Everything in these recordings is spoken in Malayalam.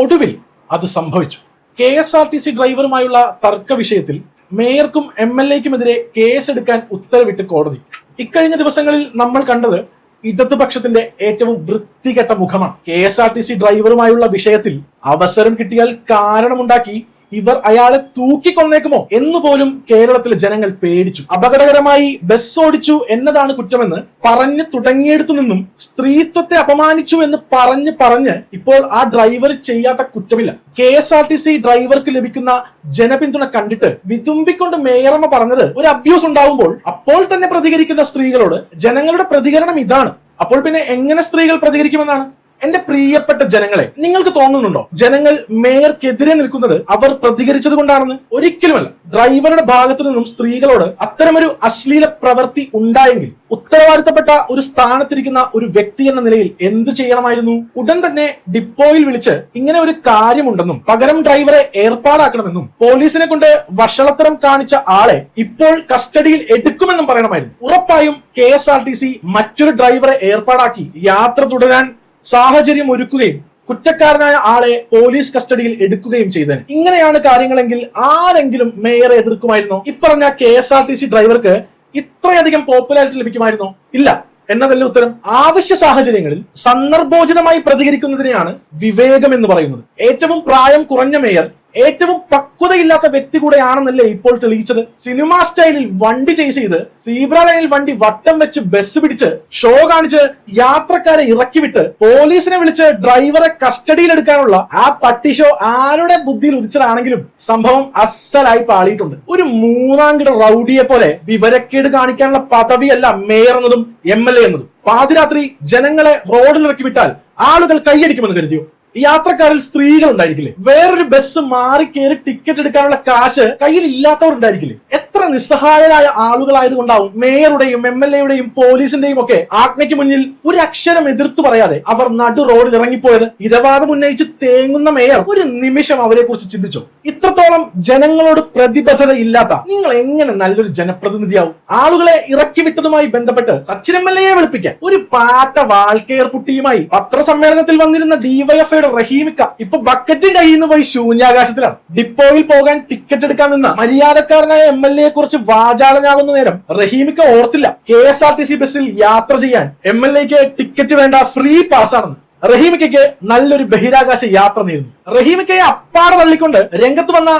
ഒടുവിൽ അത് സംഭവിച്ചു. K S R T C ഡ്രൈവറുമായുള്ള തർക്ക വിഷയത്തിൽ മേയർക്കും എം എൽ എക്കുമെതിരെ കേസെടുക്കാൻ ഉത്തരവിട്ട് കോടതി. ഇക്കഴിഞ്ഞ ദിവസങ്ങളിൽ നമ്മൾ കണ്ടത് ഇടതുപക്ഷത്തിന്റെ ഏറ്റവും വൃത്തികെട്ട മുഖമാണ്. K S R T C ഡ്രൈവറുമായുള്ള വിഷയത്തിൽ അവസരം കിട്ടിയാൽ കാരണമുണ്ടാക്കി ഇവർ അയാളെ തൂക്കിക്കൊന്നേക്കുമോ എന്ന് പോലും കേരളത്തിലെ ജനങ്ങൾ പേടിച്ചു. അപകടകരമായി ബസ് ഓടിച്ചു എന്നതാണ് കുറ്റമെന്ന് പറഞ്ഞു തുടങ്ങിയെടുത്തു നിന്നും സ്ത്രീത്വത്തെ അപമാനിച്ചു എന്ന് പറഞ്ഞ് പറഞ്ഞ് ഇപ്പോൾ ആ ഡ്രൈവർ ചെയ്യാത്ത കുറ്റമില്ല. K S R T C ഡ്രൈവർക്ക് ലഭിക്കുന്ന ജനപിന്തുണ കണ്ടിട്ട് വിതുമ്പിക്കൊണ്ട് മേയറമ്മ പറഞ്ഞത് ഒരു അബ്യൂസ് ഉണ്ടാവുമ്പോൾ അപ്പോൾ തന്നെ പ്രതികരിക്കുന്ന സ്ത്രീകളോട് ജനങ്ങളുടെ പ്രതികരണം ഇതാണ്. അപ്പോൾ പിന്നെ എങ്ങനെ സ്ത്രീകൾ പ്രതികരിക്കുമെന്നാണ്? എന്റെ പ്രിയപ്പെട്ട ജനങ്ങളെ നിങ്ങൾക്ക് തോന്നുന്നുണ്ടോ? ജനങ്ങൾ മേയർക്കെതിരെ നിൽക്കുന്നത് അവർ പ്രതികരിച്ചത് കൊണ്ടാണെന്ന്? ഒരിക്കലുമല്ല. ഡ്രൈവറുടെ ഭാഗത്തു നിന്നും സ്ത്രീകളോട് അത്തരമൊരു അശ്ലീല പ്രവൃത്തി ഉണ്ടായെങ്കിൽ ഉത്തരവാദിത്തപ്പെട്ട ഒരു സ്ഥാനത്തിരിക്കുന്ന ഒരു വ്യക്തി എന്ന നിലയിൽ എന്തു ചെയ്യണമായിരുന്നു? ഉടൻ തന്നെ ഡിപ്പോയിൽ വിളിച്ച് ഇങ്ങനെ ഒരു കാര്യമുണ്ടെന്നും പകരം ഡ്രൈവറെ ഏർപ്പാടാക്കണമെന്നും പോലീസിനെ കൊണ്ട് വഷളത്തരം കാണിച്ച ആളെ ഇപ്പോൾ കസ്റ്റഡിയിൽ എടുക്കുമെന്നും പറയണമായിരുന്നു. ഉറപ്പായും K S R T C മറ്റൊരു ഡ്രൈവറെ ഏർപ്പാടാക്കി യാത്ര തുടരാൻ സാഹചര്യം ഒരുക്കുകയും കുറ്റക്കാരനായ ആളെ പോലീസ് കസ്റ്റഡിയിൽ എടുക്കുകയും ചെയ്തത് ഇങ്ങനെയാണ് കാര്യങ്ങളെങ്കിൽ ആരെങ്കിലും മേയറെ എതിർക്കുമായിരുന്നോ? ഇപ്പറഞ്ഞ K S R T C ഡ്രൈവർക്ക് ഇത്രയധികം പോപ്പുലാരിറ്റി ലഭിക്കുമായിരുന്നോ? ഇല്ല. എന്നതല്ല ഉത്തരം. ആവശ്യ സാഹചര്യങ്ങളിൽ സന്ദർഭോചിതമായി പ്രതികരിക്കുന്നതിനെയാണ് വിവേകം എന്ന് പറയുന്നത്. ഏറ്റവും പ്രായം കുറഞ്ഞ മേയർ ഏറ്റവും പക്വതയില്ലാത്ത വ്യക്തി കൂടെയാണെന്നല്ലേ ഇപ്പോൾ തെളിയിച്ചത്. സിനിമാ സ്റ്റൈലിൽ വണ്ടി ചേസ് ചെയ്ത് സീബ്ര ലൈനിൽ വണ്ടി വട്ടം വെച്ച് ബസ് പിടിച്ച് ഷോ കാണിച്ച് യാത്രക്കാരെ ഇറക്കി വിട്ട് പോലീസിനെ വിളിച്ച് ഡ്രൈവറെ കസ്റ്റഡിയിൽ എടുക്കാനുള്ള ആ പട്ടി ഷോ ആരുടെ ബുദ്ധിയിൽ ഉദിച്ചതാണെങ്കിലും സംഭവം അസലായി പാളിയിട്ടുണ്ട്. ഒരു മൂന്നാംകിട റൌഡിയെ പോലെ വിവരക്കേട് കാണിക്കാനുള്ള പദവിയല്ല മേയർ എന്നതും എം എൽ എ എന്നതും. പാതിരാത്രി ജനങ്ങളെ റോഡിൽ ഇറക്കി വിട്ടാൽ ആളുകൾ കൈയടിക്കുമെന്ന് കരുതിയോ? യാത്രക്കാരിൽ സ്ത്രീകൾ ഉണ്ടായിരിക്കില്ലേ? വേറൊരു ബസ് മാറി കയറി ടിക്കറ്റ് എടുക്കാനുള്ള കാശ് കയ്യിൽ ഇല്ലാത്തവർ ഉണ്ടായിരിക്കില്ലേ എത്ര നിസ്സഹായരായ ആളുകളായതുകൊണ്ടാവും മേയറുടെയും എം എൽ എയുടെയും പോലീസിന്റെയും ഒക്കെ ആജ്ഞയ്ക്ക് മുന്നിൽ ഒരു അക്ഷരം എതിർത്തു പറയാതെ അവർ നടു റോഡിൽ ഇറങ്ങിപ്പോയത് ഇരവാദം ഉന്നയിച്ച് തേങ്ങുന്ന മേയർ ഒരു നിമിഷം അവരെ കുറിച്ച് ചിന്തിച്ചു. ഇത്രത്തോളം ജനങ്ങളോട് പ്രതിബദ്ധത ഇല്ലാത്ത നിങ്ങൾ എങ്ങനെ നല്ലൊരു ജനപ്രതിനിധിയാവും? ആളുകളെ ഇറക്കി വിട്ടതുമായി ബന്ധപ്പെട്ട് സച്ചിൻ എം എൽ എയെ വിളിപ്പിക്കാൻ ഒരു പാറ്റ വാൾക്കെയർ കുട്ടിയുമായി പത്രസമ്മേളനത്തിൽ വന്നിരുന്ന ഡിവൈഎഫ്ഐയുടെ റഹീമിക്ക ഇപ്പൊ ബക്കറ്റും കയ്യിൽ നിന്ന് പോയി ശൂന്യാകാശത്തിലാണ്. ഡിപ്പോയിൽ പോകാൻ ടിക്കറ്റ് എടുക്കാൻ നിന്ന മര്യാദക്കാരനായ എം എൽ എയെ കുറിച്ച് വാചാലനാകുന്ന നേരം റഹീമിക്ക് ഓർത്തില്ല K S R T C ബസ്സിൽ യാത്ര ചെയ്യാൻ എം എൽ എക്ക് ടിക്കറ്റ് വേണ്ട ഫ്രീ പാസ് ആണെന്ന് റഹീമിക്കയ്ക്ക് നല്ലൊരു ബഹിരാകാശ യാത്ര നേരുന്നു. റഹീമിക്കയെ അപ്പാടെ തള്ളിക്കൊണ്ട് രംഗത്ത് വന്ന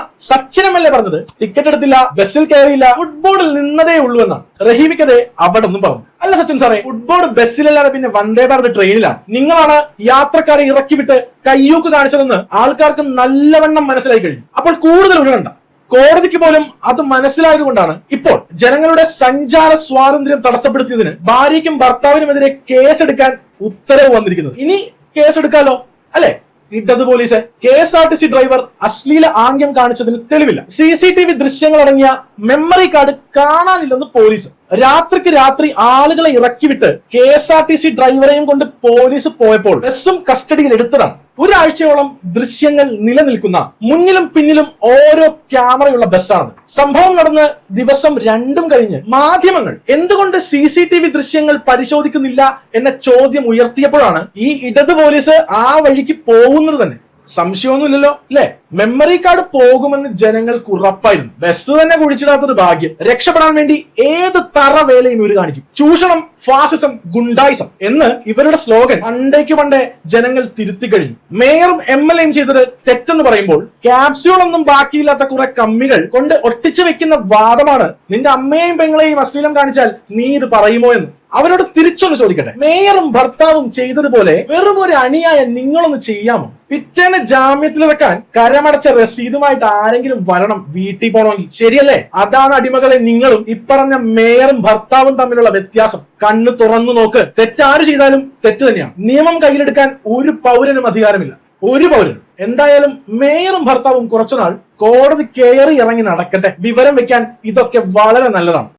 എ പറഞ്ഞത്? ടിക്കറ്റ് എടുത്തില്ല ബസ്സിൽ കയറിയില്ല ഫുട്ബോളിൽ നിന്നതേ ഉള്ളൂ എന്നാണ്. റഹീമിക്കത് അവിടെ ഒന്നും പറഞ്ഞു. അല്ല സച്ചിൻ സാറേ ഫുട്ബോൾ ബസ്സിലല്ലാതെ പിന്നെ വന്ദേ ഭാരത് ട്രെയിനിലാണ് നിങ്ങളാണ് യാത്രക്കാരെ ഇറക്കി വിട്ട് കയ്യൂക്ക് കാണിച്ചതെന്ന് ആൾക്കാർക്ക് നല്ലവണ്ണം മനസ്സിലായി കഴിഞ്ഞു. അപ്പോൾ കൂടുതൽ ഉരുകണ്ട കോടതിക്ക് പോലും അത് മനസ്സിലായതുകൊണ്ടാണ് ഇപ്പോൾ ജനങ്ങളുടെ സഞ്ചാര സ്വാതന്ത്ര്യം തടസ്സപ്പെടുത്തിയതിന് ഭാര്യയ്ക്കും ഭർത്താവിനുമെതിരെ കേസെടുക്കാൻ ഉത്തരവ് വന്നിരിക്കുന്നത്. ഇനി കേസെടുക്കാലോ? അല്ലെ? ഇട്ടത് police K S R T C driver അശ്ലീല ആംഗ്യം കാണിച്ചതിന് തെളിവില്ല. സി സി ടി വി ദൃശ്യങ്ങൾ അടങ്ങിയ മെമ്മറി കാർഡ് കാണാനില്ലെന്ന് പോലീസ്. രാത്രിക്ക് രാത്രി ആളുകളെ ഇറക്കിവിട്ട് K S R T C ഡ്രൈവറെയും കൊണ്ട് പോലീസ് പോയപ്പോൾ ബസ്സും കസ്റ്റഡിയിൽ എടുത്തതാണ്. ഒരാഴ്ചയോളം ദൃശ്യങ്ങൾ നിലനിൽക്കുന്ന മുന്നിലും പിന്നിലും ഓരോ ക്യാമറയുള്ള ബസ്സാണ് സംഭവം നടന്ന് ദിവസം രണ്ടും കഴിഞ്ഞ് മാധ്യമങ്ങൾ എന്തുകൊണ്ട് സി സി ടി വി ദൃശ്യങ്ങൾ പരിശോധിക്കുന്നില്ല എന്ന ചോദ്യം ഉയർത്തിയപ്പോഴാണ് ഈ ഇടത് പോലീസ് ആ വഴിക്ക് പോകുന്നത് തന്നെ. സംശയമൊന്നുമില്ലല്ലോ അല്ലെ? മെമ്മറി കാർഡ് പോകുമെന്ന് ജനങ്ങൾക്ക് ഉറപ്പായിരുന്നു. ബസ് തന്നെ കുഴിച്ചിടാത്തൊരു ഭാഗ്യം. രക്ഷപ്പെടാൻ വേണ്ടി ഏത് തറ വേലയും ഇവർ കാണിക്കും. ചൂഷണം ഫാസിസം ഗുണ്ടായിസം എന്ന് ഇവരുടെ സ്ലോഗൻ പണ്ടേക്ക് പണ്ടേ ജനങ്ങൾ തിരുത്തി കഴിഞ്ഞു. മേയറും എം എൽ എയും ചെയ്തത് തെറ്റെന്ന് പറയുമ്പോൾ ക്യാപ്സ്യൂൾ ഒന്നും ബാക്കിയില്ലാത്ത കുറെ കമ്മികൾ കൊണ്ട് ഒട്ടിച്ചു വെക്കുന്ന വാദമാണ് നിന്റെ അമ്മയെയും പെങ്ങളെയും അശ്ലീലം കാണിച്ചാൽ നീ ഇത് പറയുമോ എന്ന്. അവരോട് തിരിച്ചൊന്ന് ചോദിക്കട്ടെ. മേയറും ഭർത്താവും ചെയ്തതുപോലെ വെറും ഒരു അണിയായ നിങ്ങളൊന്ന് ചെയ്യാമോ? പിറ്റേന്ന് ജാമ്യത്തിലിറക്കാൻ കരമടച്ച റസീതുമായിട്ട് ആരെങ്കിലും വരണം വീട്ടിൽ പോകണമെങ്കിൽ ശരിയല്ലേ? അതാണ് അടിമകളെ നിങ്ങളും ഇപ്പറഞ്ഞ മേയറും ഭർത്താവും തമ്മിലുള്ള വ്യത്യാസം. കണ്ണ് തുറന്നു നോക്ക്. തെറ്റാര് ചെയ്താലും തെറ്റ് തന്നെയാണ്. നിയമം കയ്യിലെടുക്കാൻ ഒരു പൗരനും അധികാരമില്ല. ഒരു പൗരൻ എന്തായാലും മേയറും ഭർത്താവും കുറച്ചുനാൾ കോടതി കയറി ഇറങ്ങി നടക്കട്ടെ. വിവരം വെക്കാൻ ഇതൊക്കെ വളരെ നല്ലതാണ്.